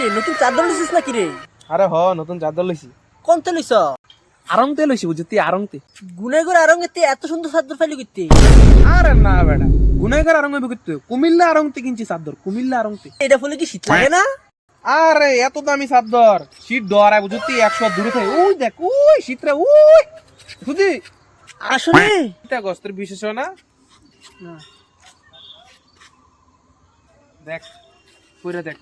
কিরে নতুন চাদর লিছিস নাকি রে? আরে হ নতুন চাদর লইছি কোন তে লিছ? আরংতে লইছি বুঝতি আরংতে গুনে গুনে আরঙ্গে তে এত সুন্দর চাদর পাইলি কিতে আরে না বেটা গুনাইগার আরং হইবে কিন্তু কুমিল্লা আরংতে কিনছি চাদর কুমিল্লা আরংতে এটা ফলে কি শীত লাগে না? আরে এত দামি চাদর শীত ডরায় বুঝতি একশো দূরে থাকে ওই দেখ ওই শীতরে ওই বুঝি আসলে এটা গস্তের বিশেষ না? না। দেখ পুরো দেখ।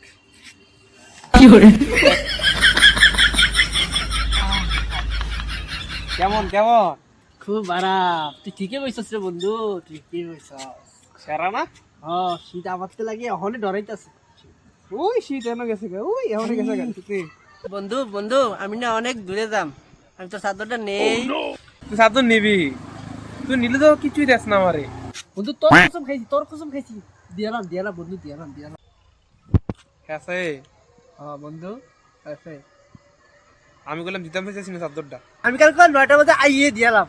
কেমন কেমন? খুব আরাম। তুই ঠিকই বইছস রে বন্ধু ঠিকই বইছস। সেরা না? হ শীত আমারতে লাগে অহনে ডরাইতাছে। ওই শীত এনে গেছে গা, ওই এমন গেছে গা। বন্ধু বন্ধু আমি না অনেক দূরে যাম। আমি তোর চাদরটা নেই। তুই চাদর নিবি। তুই নিলে তো কিছুই দেস না আমারে। বন্ধু তোর কসম খাইছি তোর কসম খাইছি। দিয়ালাম দিয়ালাম বন্ধু দিয়ালাম দিয়ালাম আছে। হ্যাঁ বন্ধু আছে আমি বললাম দিতাম চাইছি না চাদরটা আমি কালকে নয়টা বাজে আইয়ে দিয়ালাম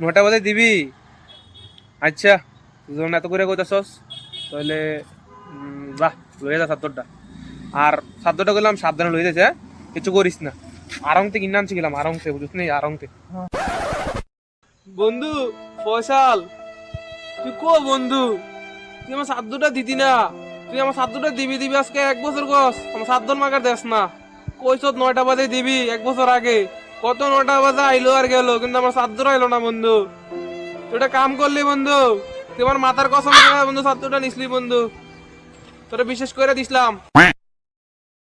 নটা বাজে দিবি? আচ্ছা যখন এত করে কইতাছস তাহলে বাহ লয়ে যা চাদরটা আর চাদরটা গেলাম সাবধানে লয়ে যাচ্ছে হ্যাঁ? কিছু করিস না। আরংতে কিনে আনছি গেলাম আরংতে বুঝিস নি আরংতে বন্ধু ফয়সাল তুই কো বন্ধু? তুই আমার সাদ্দটা দিতি না। তুই আমার সাদ্দটা দিবি দিবি আজকে এক বছর গস আমার সাদ্দর মাকে দেস না। কইস নয়টা বাজে দিবি এক বছর আগে। কত নয়টা বাজে আইলো আর গেল, কিন্তু আমার সাতজন আইলো না বন্ধু। তুই এটা কাম করলি বন্ধু। তুই আমার মাথার কসম বন্ধু সাতটা নিসলি বন্ধু। তোরা বিশেষ করে দিছিলাম